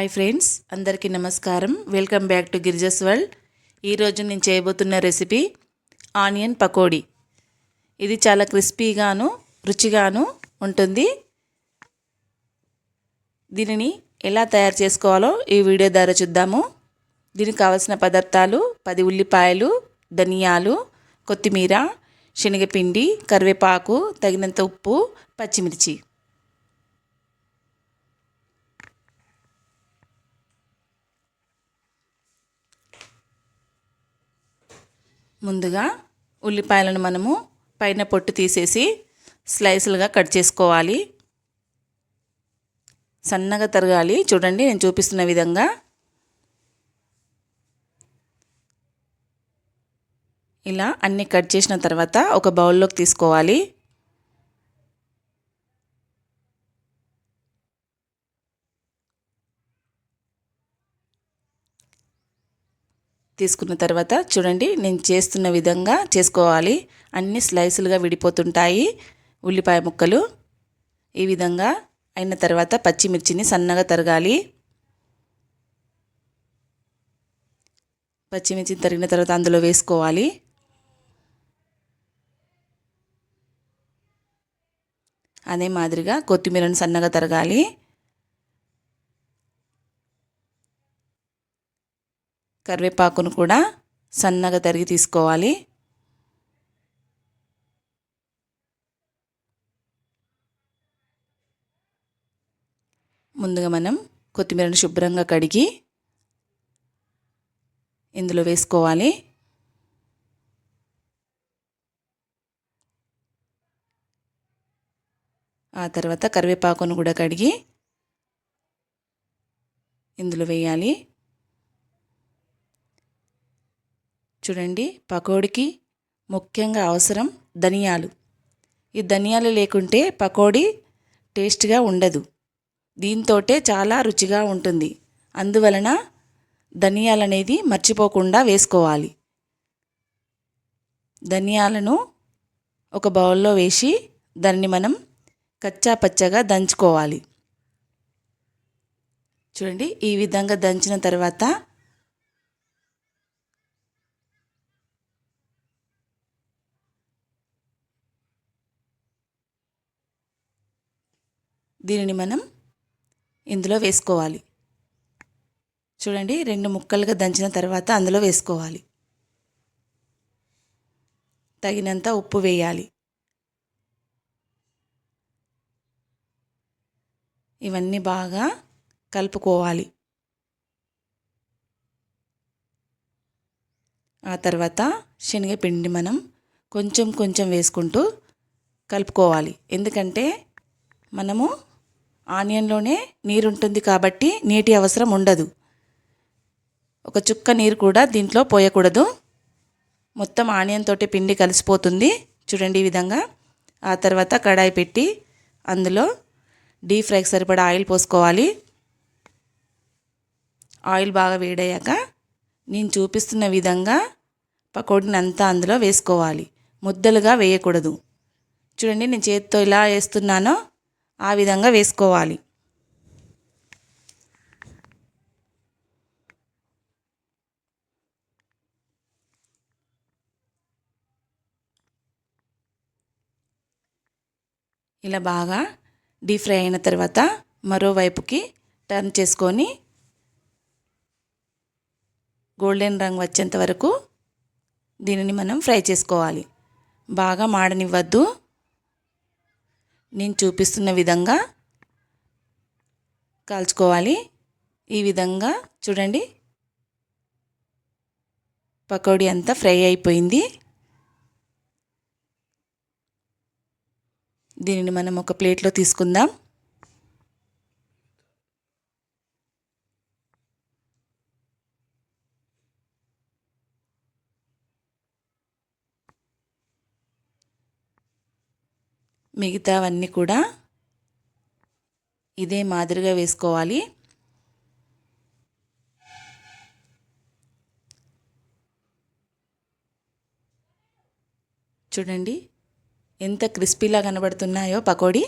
Hi friends అందరికీ నమస్కారం. Welcome back to Girija's world ఈరోజు నేను చేయబోతున్న రెసిపీ ఆనియన్ పకోడీ. ఇది చాలా క్రిస్పీగాను రుచిగాను ఉంటుంది. దీనిని ఎలా తయారు చేసుకోవాలో ఈ వీడియో ద్వారా చూద్దాము. దీనికి కావలసిన పదార్థాలు పది ఉల్లిపాయలు ధనియాలు కొత్తిమీర శనగపిండి కరివేపాకు తగినంత ఉప్పు పచ్చిమిర్చి. ముందుగా ఉల్లిపాయలను మనము పైన పొట్టు తీసేసి స్లైసులుగా కట్ చేసుకోవాలి. సన్నగా తరగాలి. చూడండి నేను చూపిస్తున్న విధంగా. ఇలా అన్నీ కట్ చేసిన తర్వాత ఒక బౌల్లోకి తీసుకోవాలి. తీసుకున్న తర్వాత చూడండి నేను చేస్తున్న విధంగా చేసుకోవాలి. అన్ని స్లైసులుగా విడిపోతుంటాయి ఉల్లిపాయ ముక్కలు. ఈ విధంగా అయిన తర్వాత పచ్చిమిర్చిని సన్నగా తరగాలి. పచ్చిమిర్చి తరిగిన తర్వాత అందులో వేసుకోవాలి. అదే మాదిరిగా కొత్తిమీరను సన్నగా తరగాలి. కరివేపాకును కూడా సన్నగా తరిగి తీసుకోవాలి. ముందుగా మనం కొత్తిమీరను శుభ్రంగా కడిగి ఇందులో వేసుకోవాలి. ఆ తర్వాత కరివేపాకును కూడా కడిగి ఇందులో వేయాలి. చూడండి పకోడీకి ముఖ్యంగా అవసరం ధనియాలు. ఈ ధనియాలు లేకుంటే పకోడీ టేస్ట్గా ఉండదు. దీంతో చాలా రుచిగా ఉంటుంది. అందువలన ధనియాలు అనేది మర్చిపోకుండా వేసుకోవాలి. ధనియాలను ఒక బౌల్లో వేసి దాన్ని మనం కచ్చా పచ్చగా దంచుకోవాలి. చూడండి ఈ విధంగా దంచిన తర్వాత దీనిని మనం ఇందులో వేసుకోవాలి. చూడండి రెండు ముక్కలుగా దంచిన తర్వాత అందులో వేసుకోవాలి. తగినంత ఉప్పు వేయాలి. ఇవన్నీ బాగా కలుపుకోవాలి. ఆ తర్వాత శనగపిండి మనం కొంచెం కొంచెం వేసుకుంటూ కలుపుకోవాలి. ఎందుకంటే మనము ఆనియన్లోనే నీరు ఉంటుంది కాబట్టి నీటి అవసరం ఉండదు. ఒక చుక్క నీరు కూడా దీంట్లో పోయకూడదు. మొత్తం ఆనియన్ తోటి పిండి కలిసిపోతుంది. చూడండి ఈ విధంగా. ఆ తర్వాత కడాయి పెట్టి అందులో డీప్ ఫ్రైకి సరిపడా ఆయిల్ పోసుకోవాలి. ఆయిల్ బాగా వేడయ్యాక నేను చూపిస్తున్న విధంగా పకోడీని అంతా అందులో వేసుకోవాలి. ముద్దలుగా వేయకూడదు. చూడండి నేను చేతితో ఇలా వేస్తున్నానో ఆ విధంగా వేసుకోవాలి. ఇలా బాగా డీప్ ఫ్రై అయిన తర్వాత మరోవైపుకి టర్న్ చేసుకొని గోల్డెన్ రంగు వచ్చేంత వరకు దీనిని మనం ఫ్రై చేసుకోవాలి. బాగా మాడనివ్వద్దు. నేను చూపిస్తున్న విధంగా కాల్చుకోవాలి. ఈ విధంగా చూడండి. పకోడీ అంతా ఫ్రై అయిపోయింది. దీనిని మనం ఒక ప్లేట్లో తీసుకుందాం. మిగతావన్నీ కూడా ఇదే మాదిరిగా వేసుకోవాలి. చూడండి ఎంత క్రిస్పీలా కనబడుతున్నాయో పకోడీ.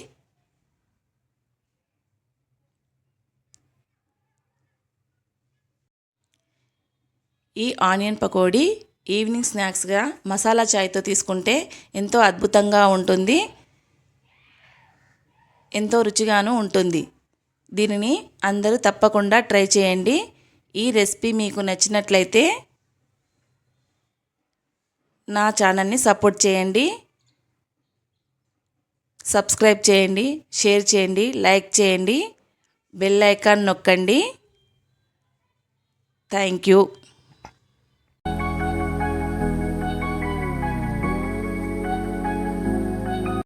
ఈ ఆనియన్ పకోడీ ఈవినింగ్ స్నాక్స్గా మసాలా చాయ్తో తీసుకుంటే ఎంతో అద్భుతంగా ఉంటుంది. ఎంతో రుచిగాను ఉంటుంది. దీనిని అందరూ తప్పకుండా ట్రై చేయండి. ఈ రెసిపీ మీకు నచ్చినట్లయితే నా ఛానల్ని సపోర్ట్ చేయండి. సబ్స్క్రైబ్ చేయండి షేర్ చేయండి లైక్ చేయండి బెల్ ఐకాన్ నొక్కండి. Thank you.